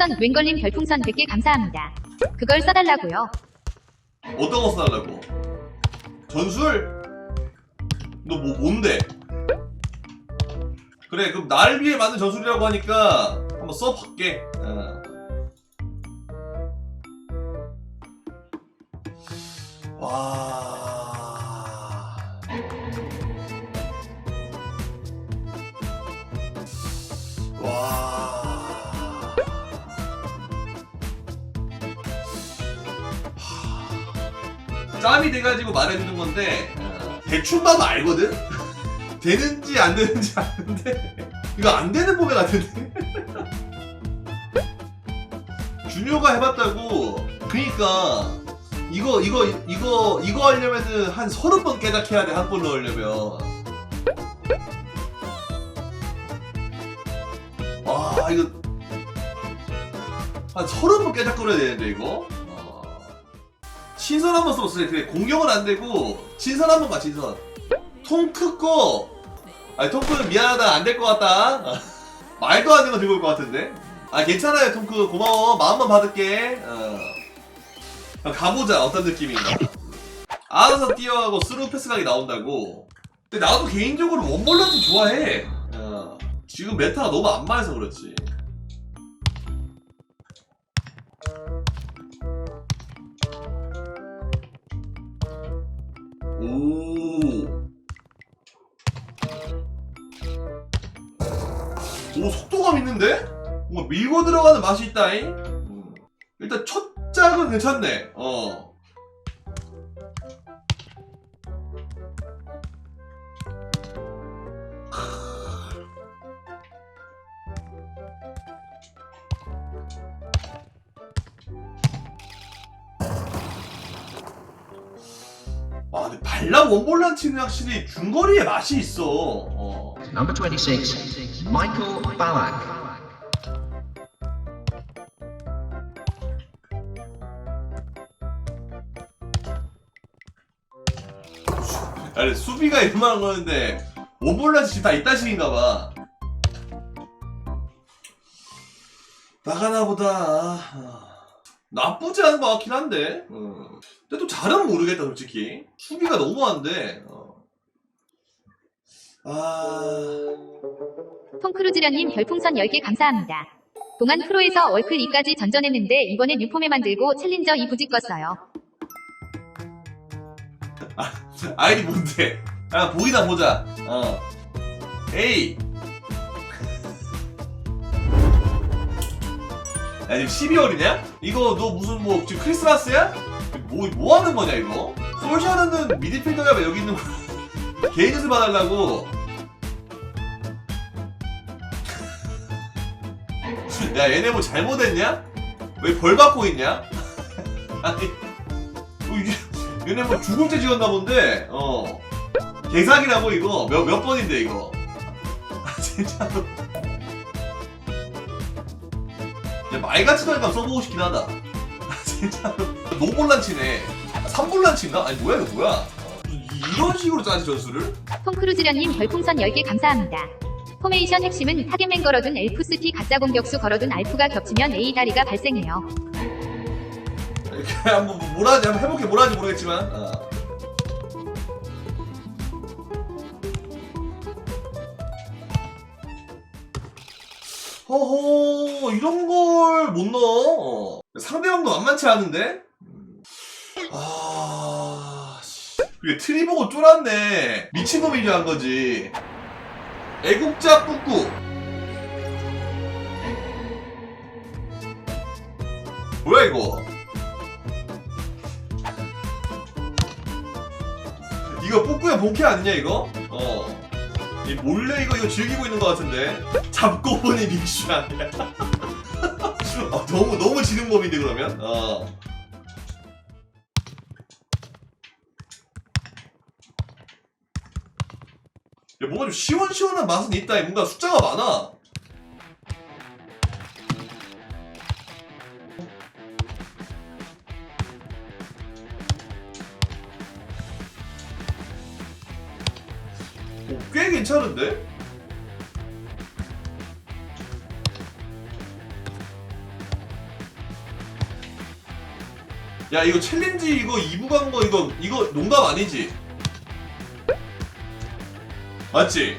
별풍선 웬걸님 별풍선 100개 감사합니다. 그걸 써달라고요. 어떤 거 써달라고? 전술? 너 뭐 뭔데? 그래 그럼 날 위해 만든 전술이라고 하니까 한번 써볼게 어. 와... 짬이 돼가지고 말해주는 건데 어, 대충 봐도 알거든? 되는지 안 되는지 아는데 이거 안 되는 몸에 같은데? 준효가 해봤다고 그니까 이거 이거 이거 이거 하려면은 한 서른 번 깨닫해야 돼한골 넣으려면 와 이거 한 서른 번 깨닫거려야 되는데 이거 어. 신선 한번 써봤어요. 그래 공격은 안 되고 신선 한번 봐 신선. 통크 거 아니 통크는 미안하다. 안 될 것 같다. 말도 안 되는 거 들고 올 것 같은데. 아 괜찮아요 통크. 고마워. 마음만 받을게. 어. 그럼 가보자 어떤 느낌인가 알아서 뛰어가고 스루 패스 각이 나온다고. 근데 나도 개인적으로 원볼러도 좋아해. 어. 지금 메타가 너무 안 맞아서 그렇지 오 속도감 있는데? 뭔가 밀고 들어가는 맛이 있다잉. 음. 일단 첫 짝은 괜찮네. 어. 아 근데 발랑 원볼란치는 확실히 중거리에 맛이 있어. 어. Number 26, Michael Ballack. 아니 수비가 이만한 거는데 원볼란치 다 이따식인가 봐. 나가나 보다. 아, 나쁘지 않은 것 같긴 한데. 음. 근데 또 잘은 모르겠다 솔직히. 수비가 너무한데. 어. 아. 톰크루즈련님 별풍선 10개 감사합니다. 동안 프로에서 월클 2까지 전전했는데 이번에 뉴폼에 만들고 챌린저 2 부직 껐어요. 아이디 뭔데? 아 보기나 보자. 어. 에이. 야 지금 12월이냐? 이거 너 무슨 뭐 지금 크리스마스야? 뭐, 뭐 하는 거냐 이거? 솔샤르는 미드필더가 왜 여기 있는 거야? 개인 연습 봐달라고. 야 얘네 뭐 잘못했냐? 왜 벌 받고 있냐? 아니 뭐 얘네 뭐죄 지었나 본데 어 개사기라고 이거 몇, 몇 번인데 이거 아 진짜로 야, 말 같지도 않으니까 써보고 싶긴 하다 아 진짜로 노볼란 치네 삼볼란 치인가? 아니 뭐야 이거 뭐야 어, 이런 식으로 짜지 전술을? 톰크루즈련님 별풍선 10개 감사합니다. 포메이션 핵심은 타겟맨 걸어둔 엘프스티 가짜 공격수 걸어둔 알프가 겹치면 A 다리가 발생해요. 이렇게 한번 뭐- 뭐라 하지 한번 해볼게 뭐라 하지 모르겠지만 어. 허허 이런 걸 못 넣어 어. 상대방도 만만치 않은데 아 씨. 이게 트리 보고 쫄았네 미친놈인 줄안 거지 애국자 뿌꾸 뭐야 이거 이거 뿌꾸의 본캐 아니냐 이거? 어. 이 몰래 이거 이거 즐기고 있는 것 같은데 잡고 보니 믹슈 아니야? 어, 너무 너무 지는 몸인데 그러면? 어. 뭔가 좀 시원시원한 맛은 있다. 뭔가 숫자가 많아. 오, 꽤 괜찮은데? 야 이거 챌린지 이거 2부 간 거 이거 이거 농담 아니지? 맞지?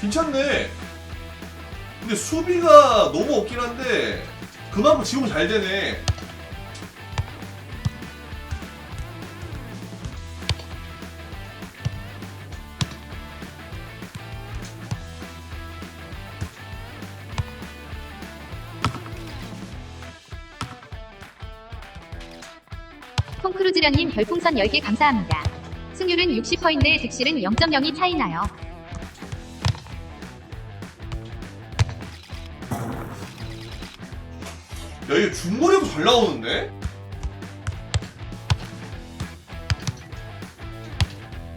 괜찮네. 근데 수비가 너무 없긴 한데 그만큼 지금 잘 되네. 톰크루즈련님 별풍선 10개 감사합니다. 승률은 60%인데 득실은 0.02 차이나요. 야 이거 중거리도 잘 나오는데?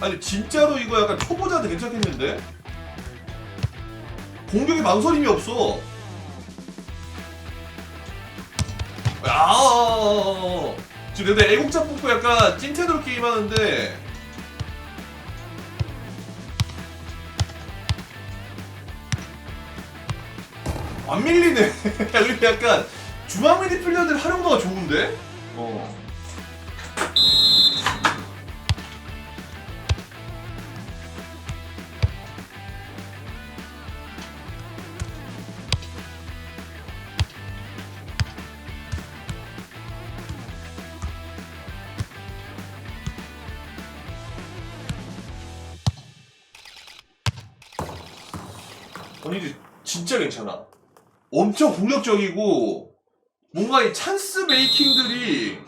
아니 진짜로 이거 약간 초보자한테 괜찮겠는데? 공격에 망설임이 없어 야 지금 근데 애국자 뽑고 약간 찐텐으로 게임하는데 안 밀리네 그리고 약간 중앙 미드필더들 활용도가 좋은데? 어. 아니 이제 진짜 괜찮아. 엄청 공격적이고 뭔가 이 찬스 메이킹들이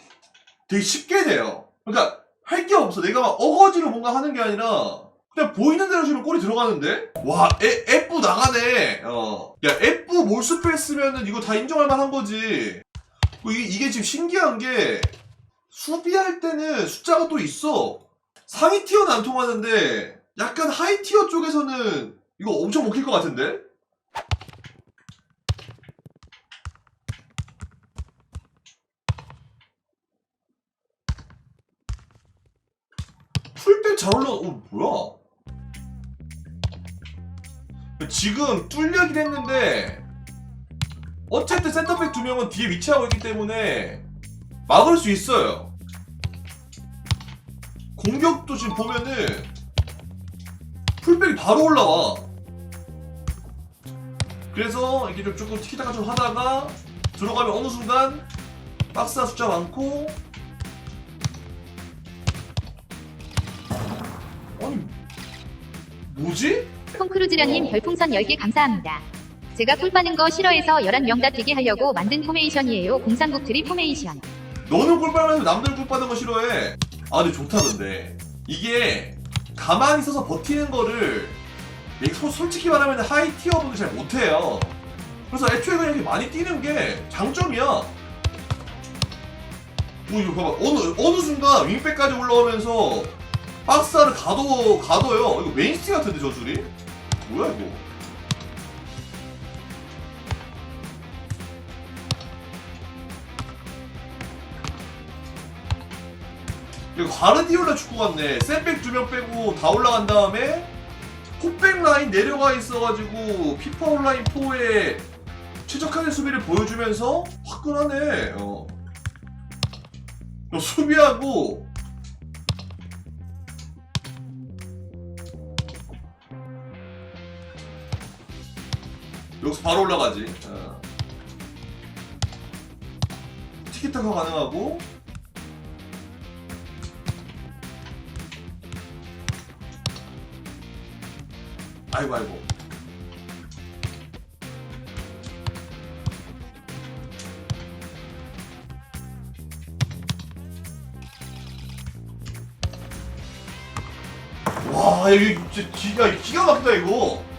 되게 쉽게 돼요. 그러니까 할 게 없어. 내가 막 어거지로 뭔가 하는 게 아니라 그냥 보이는 대로 치면 골이 들어가는데? 와, 에, F 나가네. 어. 야, F 몰수패 쓰면은 이거 다 인정할 만한 거지. 그리고 이게, 이게 지금 신기한 게 수비할 때는 숫자가 또 있어. 상위 티어는 안 통하는데 약간 하이 티어 쪽에서는 이거 엄청 먹힐 것 같은데? 잘 올라, 어, 뭐야? 지금 뚫려긴 했는데, 어쨌든 센터백 두 명은 뒤에 위치하고 있기 때문에 막을 수 있어요. 공격도 지금 보면은 풀백이 바로 올라와. 그래서 이게 좀 조금 티키타카 좀 하다가 들어가면 어느 순간 박스나 숫자 많고 뭐지? 톰크루즈련님 어. 별풍선 10개 감사합니다. 제가 꿀 빠는 거 싫어해서 11명 다 되게 하려고 만든 포메이션이에요. 공산국들이 포메이션. 너는 꿀 빨면서 남들 꿀 빠는 거 싫어해. 아 근데 좋다 근데 이게 가만히 있어서 버티는 거를 솔직히 말하면 하이 티어 분들 잘 못해요. 그래서 애초에 그냥 이렇게 많이 뛰는 게 장점이야. 뭐 이거 봐봐 어느 어느 순간 윙백까지 올라오면서 박스를 가도 가둬요. 이거 메인스티 같은데 저 줄이? 뭐야 이거? 이거 가르디올라 축구 같네. 샌백 두 명 빼고 다 올라간 다음에 콧백 라인 내려가 있어가지고 피파 온라인 4에 최적화된 수비를 보여주면서 화끈하네. 어. 야, 수비하고 여기서 바로 올라가지. 어. 티키타카 가능하고 아이고 아이고 와 여기 진짜 기가 기가 막히다 이거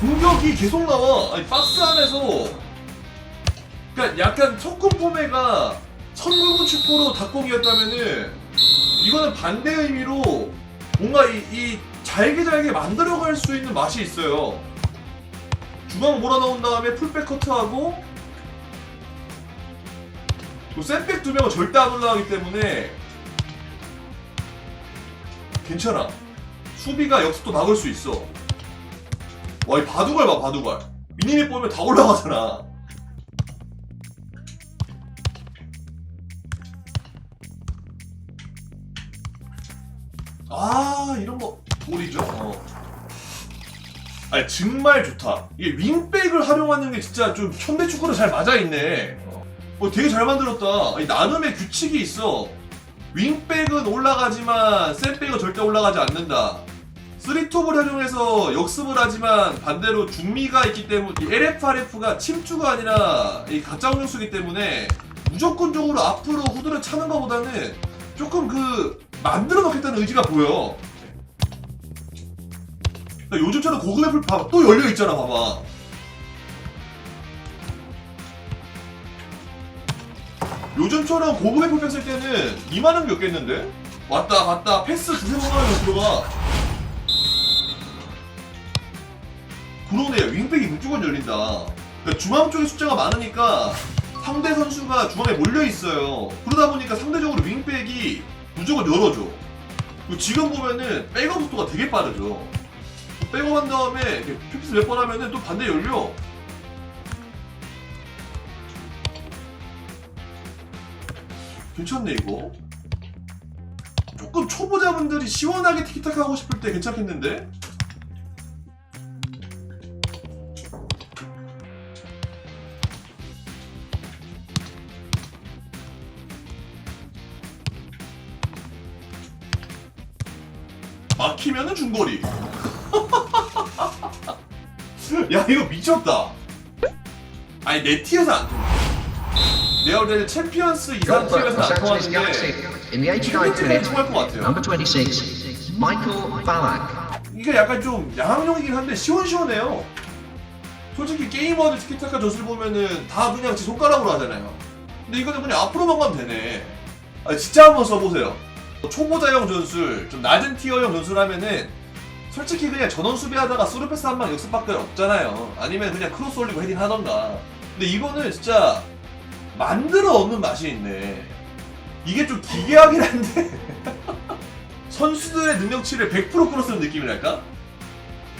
공격이 계속 나와 아니 박스 안에서 그러니까 약간 속금 포매가 천국은 축구로 닭공이었다면은 이거는 반대 의미로 뭔가 이, 이 잘게 잘게 만들어갈 수 있는 맛이 있어요. 중앙 몰아넣은 다음에 풀백 커트하고 또 샌백 두 명은 절대 안 올라가기 때문에 괜찮아. 수비가 역습도 막을 수 있어. 와이 바둑알 봐 바둑알 미니맵 보면 다 올라가잖아. 아 이런 거 돌이죠. 어. 아, 정말 좋다. 이게 윙백을 활용하는 게 진짜 좀 현대 축구로 잘 맞아있네. 어, 되게 잘 만들었다. 아니, 나눔의 규칙이 있어. 윙백은 올라가지만 셋백은 절대 올라가지 않는다. 쓰리톱을 활용해서 역습을 하지만 반대로 중미가 있기 때문에 이 LFRF가 침투가 아니라 이 가짜 공격수기 때문에 무조건적으로 앞으로 후드를 차는 것보다는 조금 그 만들어 놓겠다는 의지가 보여. 그러니까 요즘처럼 고급 애플 봐봐 또 열려 있잖아 봐봐. 요즘처럼 고급 애플 뺐을 때는 이만한 게 없겠는데? 왔다 갔다 패스 두세 번 하면 들어가. 그러네 윙백이 무조건 열린다. 그러니까 중앙 쪽에 숫자가 많으니까 상대 선수가 중앙에 몰려 있어요. 그러다 보니까 상대적으로 윙백이 무조건 열어줘. 그리고 지금 보면은 백업 속도가 되게 빠르죠. 백업한 다음에 이렇게 픽스 몇 번 하면은 또 반대 열려. 괜찮네 이거. 조금 초보자분들이 시원하게 티키타카 하고 싶을 때 괜찮겠는데? 중거리. 야 이거 미쳤다. 아니 내 티어서 안 통해. 내가 볼 때는 챔피언스 이상 티어에서 안 Galaxy. 통하는데 In the 89th 챔피언스 minute, 통할 것 같아요. number 26, Michael Ballack. 이게 약간 좀 양학용이긴 한데 시원시원해요. 솔직히 게이머들 티키타카 젖을 보면은 다 그냥 지 손가락으로 하잖아요. 근데 이거는 그냥 앞으로만 가면 되네. 아, 진짜 한번 써보세요. 초보자형 전술, 좀 낮은 티어형 전술 하면은 솔직히 그냥 전원 수비하다가 스루패스 한 방 역습밖에 없잖아요. 아니면 그냥 크로스 올리고 헤딩 하던가. 근데 이거는 진짜 만들어 얻는 맛이 있네. 이게 좀 기괴하긴 한데 선수들의 능력치를 100% 끌어쓰는 느낌이랄까?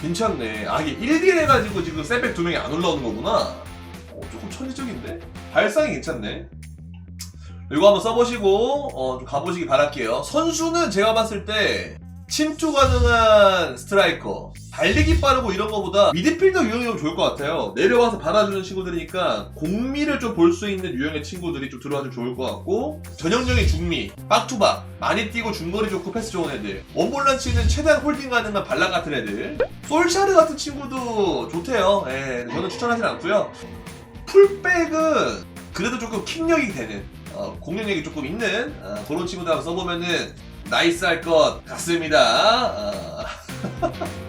괜찮네. 아, 이게 1딜 해가지고 지금 셋백 두 명이 안 올라오는 거구나. 어, 조금 천리적인데? 발상이 괜찮네. 이거 한번 써보시고, 어, 좀 가보시기 바랄게요. 선수는 제가 봤을 때, 침투 가능한 스트라이커, 달리기 빠르고 이런 거보다 미드필더 유형이면 좋을 것 같아요. 내려와서 받아주는 친구들이니까 공미를 좀 볼 수 있는 유형의 친구들이 좀 들어와주면 좋을 것 같고 전형적인 중미, 빡투박, 많이 뛰고 중거리 좋고 패스 좋은 애들 원볼란치는 최대한 홀딩 가능한 발락 같은 애들 솔샤르 같은 친구도 좋대요. 예, 저는 추천하진 않고요. 풀백은 그래도 조금 킥력이 되는 어, 공격력이 조금 있는 어, 그런 친구들 한번 써보면은 나이스 할 것 같습니다. 어.